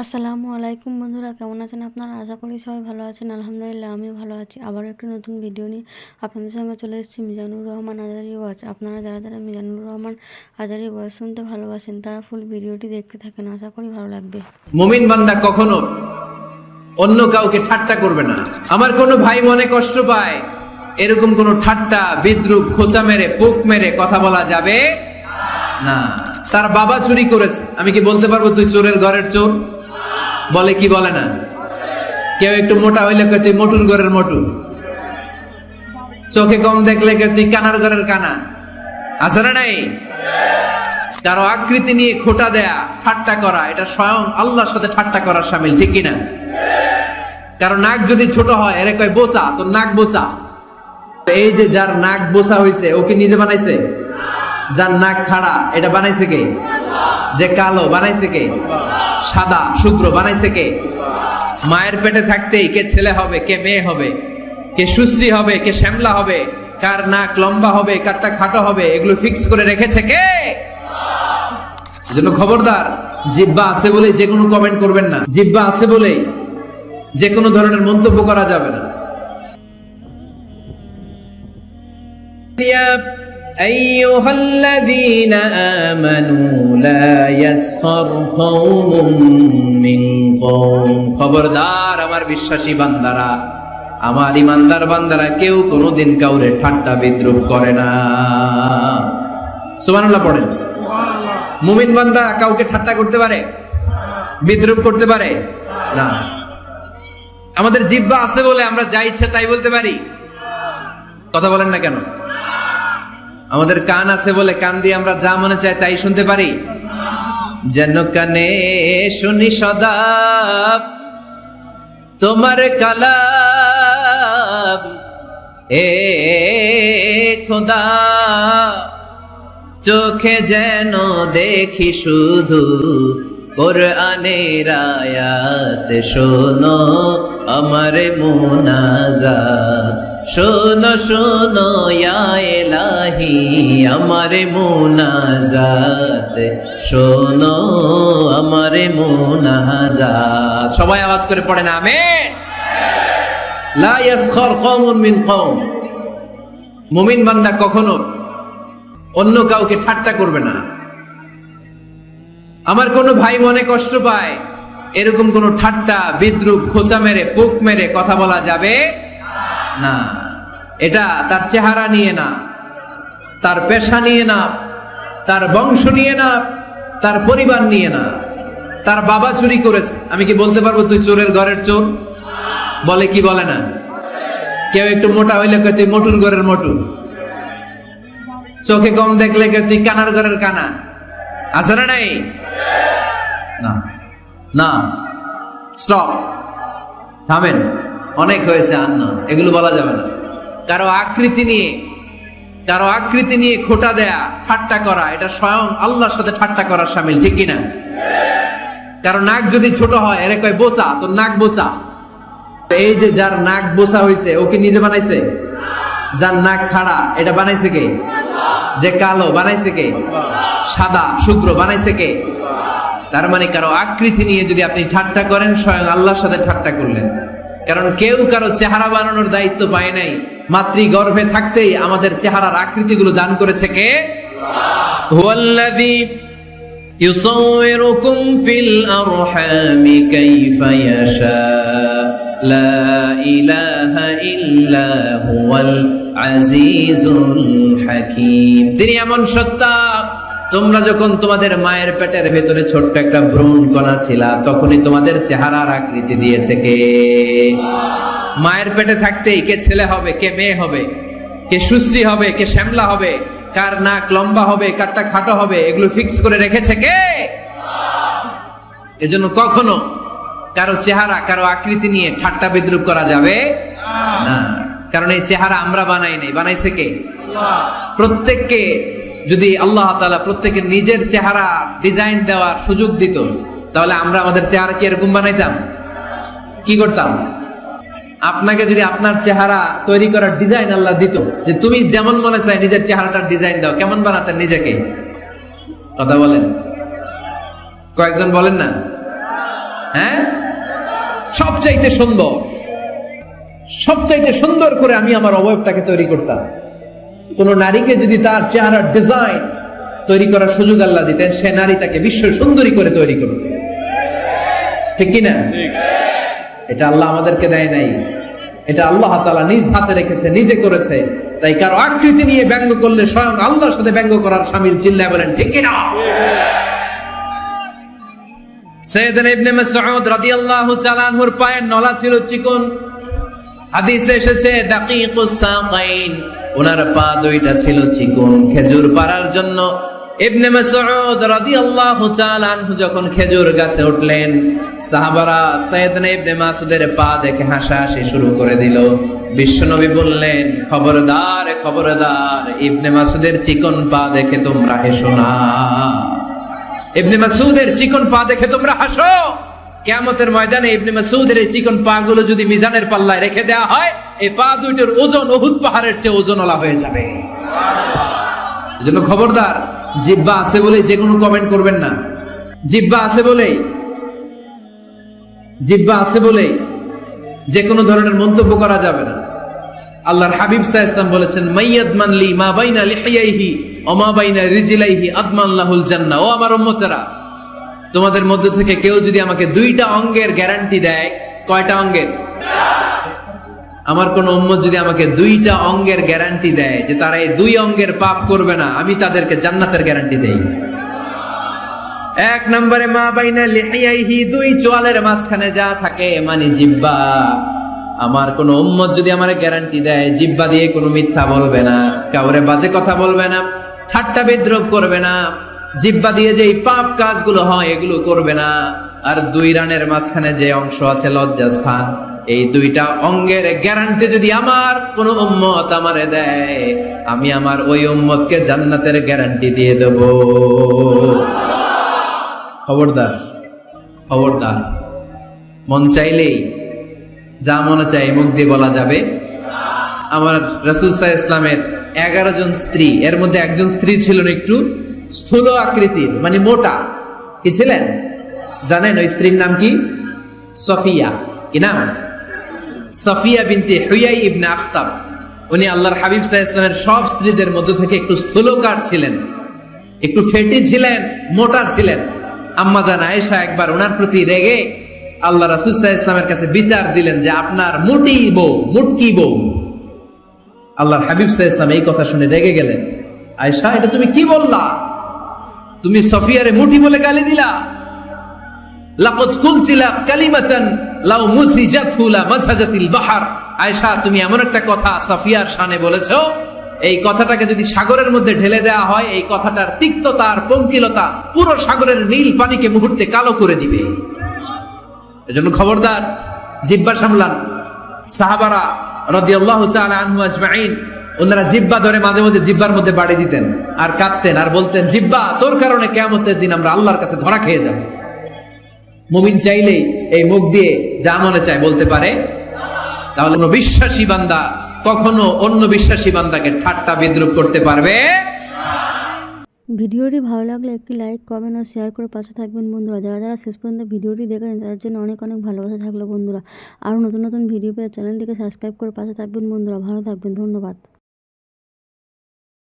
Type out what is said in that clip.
আসসালামু আলাইকুম বন্ধুরা, কেমন আছেন আপনারা? আশা করি সবাই ভালো আছেন। আলহামদুলিল্লাহ, আমিও ভালো আছি। আবারও একটি নতুন ভিডিও নিয়ে আপনাদের সঙ্গে চলে এসেছি, মিজানুর রহমান আজারি ওয়াচ আপনারা যারা যারা মিজানুর রহমান আজারি ওয়াচ শুনতে ভালোবাসেন, তারা ফুল ভিডিওটি দেখতে থাকেন, আশা করি ভালো লাগবে। মুমিন বান্দা কখনো অন্য কাউকে ঠাট্টা করবে না। আমার কোনো ভাই মনে কষ্ট পায়, এরকম কোনো ঠাট্টা, বিদ্রুপ, খোঁচা মেরে, পোক মেরে কথা বলা যাবে না। তার বাবা চুরি করেছে। আমি কি বলতে পারব তুই চোরের ঘরের চোর? বলে কি বলে না? কেউ একটু মোটা হইলে কয়, তুই মোটুর ঘরের মোটু। চোখে কম দেখলে কয়, তুই কানার ঘরের কানা। আছে না নাই? কারও আকৃতি নিয়ে খোটা দেয়া, ঠাট্টা করা, এটা স্বয়ং আল্লাহর সাথে ঠাট্টা করার সামিল, ঠিক কিনা? কারও নাক যদি ছোট হয়, এর কয়, বোচা, তোর নাক বোচা। তো এই যে যার নাক বোচা হয়েছে ও কি নিজে বানাইছে? যার নাক খাড়া, এটা বানাইছে কে? যে কালো বানাইছে কে? সাদা, শুভ্র বানাইছে কে? মায়ের পেটে থাকতেই কে ছেলে হবে, কে মেয়ে হবে, কে সুশ্রী হবে, কে শ্যামলা হবে, কার নাক লম্বা হবে, কারটা খাটো হবে, এগুলো ফিক্স করে রেখেছে কে? এজন্য খবরদার, জিব্বা আছে বলে যে কোনো কমেন্ট করবেন না। জিব্বা আছে বলে যে কোনো ধরনের মন্তব্য করা যাবে না। أيها الذين آمنوا لا يسخر قوم من قوم খবরদার আমার বিশ্বাসী বান্দারা আমার ইমানদার বান্দারা কেউ কোনোদিন কাউরে ঠাট্টা বিদ্রুপ করে না সুবহানাল্লাহ পড়েন মুমিন বান্দা কাউকে ঠাট্টা করতে পারে বিদ্রুপ করতে পারে না আমাদের জিব্বা আছে বলে আমরা যা ইচ্ছা তাই বলতে পারি কথা বলেন না কেন আমাদের কান আছে বলে কান দিয়ে আমরা যা মনে চাই তাই শুনতে পারি? যেন কানে শুনি সদা তোমার কালাম। এ খোদা, চোখে যেন দেখি শুধু কোরআনের আয়াত। শোনো আমার মুনাজাত। শোনো শোনো এলাহি আমার মুনাজাত। শোনো, আমার মুনাজাত। সবাই আওয়াজ করে পড়ে না, আমেন। লা ইয়াসখর কওমুন মিন কওম। মুমিন বান্দা কখনো অন্য কাউকে ঠাট্টা করবে না। আমার কোনো ভাই মনে কষ্ট পায়, এরকম কোনো ঠাট্টা, বিদ্রুপ, খোঁচা মেরে, পোক মেরে কথা বলা যাবে না। এটা তার চেহারা নিয়ে না, তার পেশা নিয়ে না, তার বংশ নিয়ে না, তার পরিবার নিয়ে না। তার বাবা চুরি করেছে। আমি কি বলতে পারব তুই চোরের ঘরের চোর? বলে কি বলে না? কেউ একটু মোটা হইলে তুই মোটুর ঘরের মোটু। চোখে কম দেখলে তুই কানার ঘরের কানা। আছে না নাই? না। না। স্টপ। থামেন। অনেক হয়েছে আর না এগুলো বলা যাবে না। কারও আকৃতি নিয়ে, কারও আকৃতি নিয়ে খোটা দেয়া, ঠাট্টা করা, এটা স্বয়ং আল্লাহর সাথে ঠাট্টা করার সামিল, ঠিক কিনা? কারও নাক যদি ছোট হয়, এর কয়, বোচা, তোর নাক বোচা। তো এই যে যার নাক বোচা হয়েছে ও কি নিজে বানাইছে? যার নাক খাড়া, এটা বানাইছে কে? যে কালো, বানাইছে কে? সাদা শুক্র বানাইছে কে? তার মানে কারও আকৃতি নিয়ে যদি আপনি ঠাট্টা করেন, স্বয়ং আল্লাহর সাথে ঠাট্টা করলেন। কারণ কেউ কারও চেহারা বানানোর দায়িত্ব পায় নাই। মাতৃ গর্ভে থাকতেই আমাদের চেহারার আকৃতিগুলো দান করেছে কে হুয়াল্লাযী يصوركم في الأرحام كيف يشاء لا إله إلا هو العزيز الحكيم তিনি এমন সত্তা তোমরা যখন তোমাদের মায়ের পেটের ভেতরে ছোট্ট একটা ভ্রূণ কণা ছিলা তখনই তোমাদের চেহারার আকৃতি দিয়েছে কে মায়ের পেটে থাকতেই কে ছেলে হবে, কে মেয়ে হবে, কে সুশ্রী হবে, কে শ্যামলা হবে, কার নাক লম্বা হবে, কারটা খাটো হবে, এগুলো ফিক্স করে রেখেছে কে? এজন্য কখনো কারও চেহারা, কারও আকৃতি নিয়ে ঠাট্টা বিদ্রুপ করা যাবে না। কারণ এই চেহারা আমরা বানাই নাই। বানাইছে কে? প্রত্যেককে যদি আল্লাহ তাআলা প্রত্যেকের নিজের চেহারা ডিজাইন দেওয়ার সুযোগ দিত, তাহলে আমরা আমাদের চেহারা কি এরকম বানাইতাম? কি করতাম? আপনাকে যদি আপনার চেহারা তৈরি করার ডিজাইন আল্লাহ দিত, যে তুমি যেমন মনে চাই নিজের চেহারাটার ডিজাইন দাও, কেমন বানাতেন নিজেকে? কথা বলেন। কয়েকজন বলেন না? হ্যাঁ? সবচাইতে সুন্দর। সবচাইতে সুন্দর করে আমি আমার অবয়বটাকে তৈরি করতাম। কোন নারীকে যদি তার চেহারার ডিজাইন তৈরি করার সুযোগ আল্লাহ দিতেন, সে নারী তাকে বিশ্ব সুন্দরী করে তৈরি করত। ঠিক কিনা? এটা আল্লাহ আমাদেরকে দেয় নাই। এটা আল্লাহ তাআলা নিজ হাতে রেখেছে, নিজে করেছে। তাই কারও আকৃতি নিয়ে ব্যঙ্গ করলে স্বয়ং আল্লাহর সাথে ব্যঙ্গ করার শামিল চিল্লায় বলেন, ঠিক কিনা? ছিল চিকন। খেজুর পাড়ার জন্য ইবনে মাসউদ রাদিয়াল্লাহু তাআলা আনহু যখন খেজুর গাছে উঠলেন, সাহাবারা সাইয়েদনা ইবনে মাসউদের পা দেখে হাসাহাসি শুরু করে দিল। বিশ্বনবী বললেন, খবরদার খবরদার, ইবনে মাসউদের চিকন পা দেখে তোমরা হেসো না। ইবনে মাসউদের চিকন পা দেখে তোমরা হাসো। কিয়ামতের ময়দানে ইবনে মাসউদের এই চিকন পা গুলো যদি মিজানের পাল্লায় রেখে দেওয়া হয়, এই পা দুইটার ওজন উহুদ পাহাড়ের চেয়ে ওজন ওজনওয়ালা হয়ে যাবে। এজন্য খবরদার জিব্বা আছে বলে যে কোনো কমেন্ট করবেন না। জিব্বা আছে বলে, জিব্বা আছে বলে যে কোনো ধরনের মন্তব্য করা যাবে না। আল্লাহর হাবিব সাহ ইসলাম বলেছেন মাইয়াদ মানলি মা বাইনা লিহিয়াইহি অমা বাইনা রিজিলাইহি আদমান লাহুল জান্নাহ ও আমার উম্মতেরা, তোমাদের মধ্য থেকে কেউ যদি আমাকে দুইটা অঙ্গের গ্যারান্টি দেয়, কয়টা অঙ্গের? আমার কোন উম্মত যদি আমাকে দুইটা অঙ্গের গ্যারান্টি দেয় যে তারা এই দুই অঙ্গের পাপ করবে না, আমি তাদেরকে জান্নাতের গ্যারান্টি দেই। এক নম্বরে, মা বাইনা লিহিয়াইহি, দুই চোয়ালের মাঝখানে যা থাকে মানে জিব্বা। আমার কোন উম্মত যদি আমার গ্যারান্টি দেয়, জিব্বা দিয়ে কোনো মিথ্যা বলবে না, কাউরে বাজে কথা বলবে না, ঠাট্টা বিদ্রোপ করবে না, জিব্বা দিয়ে যে পাপ কাজগুলো হয় এগুলো করবে না, আর দুই রানের মাঝখানে যে অংশ আছে লজ্জাস্থান। এই দুইটা অঙ্গের গ্যারান্টি যদি আমার কোন উম্মত আমারে দেয়, আমি আমার ওই উম্মতকে জান্নাতের গ্যারান্টি দিয়ে দেব। খবরদার খবরদার। মন চাইলেই যা মনে চাই মুখ দিয়ে বলা যাবে। আমার রসুলসাহ ইসলামের এগারো জন স্ত্রী, এর মধ্যে একজন স্ত্রী ছিলেন একটু স্থূল আকৃতির মানে মোটা। কি ছিলেন? জানেন ওই স্ত্রীর নাম কি? সফিয়া। কি নাম? সফিয়া বিনতে হুয়াই ইবনে আখতাব। উনি আল্লাহর হাবিব সাহ ইসলামের সব স্ত্রীদের মধ্য থেকে একটু স্থূলকার ছিলেন, একটু ফেটি ছিলেন, মোটা ছিলেন। আম্মা জান আয়েশা একবার ওনার প্রতি রেগে আল্লাহ রাসুল সাহ ইসলামের কাছে বিচার দিলেন যে আপনার মুটি বউ, মুটকি বউ। আল্লাহর হাবিব সাহ ইসলাম এই কথা শুনে রেগে গেলেন। আয়েশা, এটা তুমি কি বললা? তুমি সফিয়ারে মুটি বলে গালি দিলা? লাকত কুলছিলা কালিমাচান লাউ মুসিজাতহু লা মাসাজাতিল বাহার। আয়েশা, তুমি এমন একটা কথা সাফিয়ার শানে বলেছ। এই কথাটাকে যদি সাগরের মধ্যে ঢেলে দেওয়া হয়, এই কথাটার তিক্ততা আর পঙ্কিলতা পুরো সাগরের নীল পানিকে মুহূর্তে কালো করে দিবে। এজন্য খবরদার জিব্বা সামলান। সাহাবারা রাদিয়াল্লাহু তাআলা আনহু আজমাইন, ওনারা জিব্বা ধরে মাঝে মাঝে জিব্বার মধ্যে বাড়ি দিতেন, আর কাঁদতেন, আর বলতেন, জিব্বা, তোর কারণে কেয়ামতের দিন আমরা আল্লাহর কাছে ধরা খেয়ে যাব। মুমিন চাইলেই এই মুখ দিয়ে যা মনে চায় বলতে পারে। তাহলে কোনো বিশ্বাসী বান্দা, কখনো অন্য বিশ্বাসী বান্দাকে ঠাট্টা বিদ্রুপ করতে পারবে? ভিডিওটি ভালো লাগলে একটি লাইক, কমেন্ট ও শেয়ার করে পাশে থাকবেন বন্ধুরা। যারা যারা শেষ পর্যন্ত ভিডিওটি দেখেন তাদের জন্য অনেক অনেক ভালোবাসা থাকল বন্ধুরা। আরও নতুন নতুন ভিডিও পেয়ে চ্যানেলটিকে সাবস্ক্রাইব করে পাশে থাকবেন বন্ধুরা। ভালো থাকবেন, ধন্যবাদ।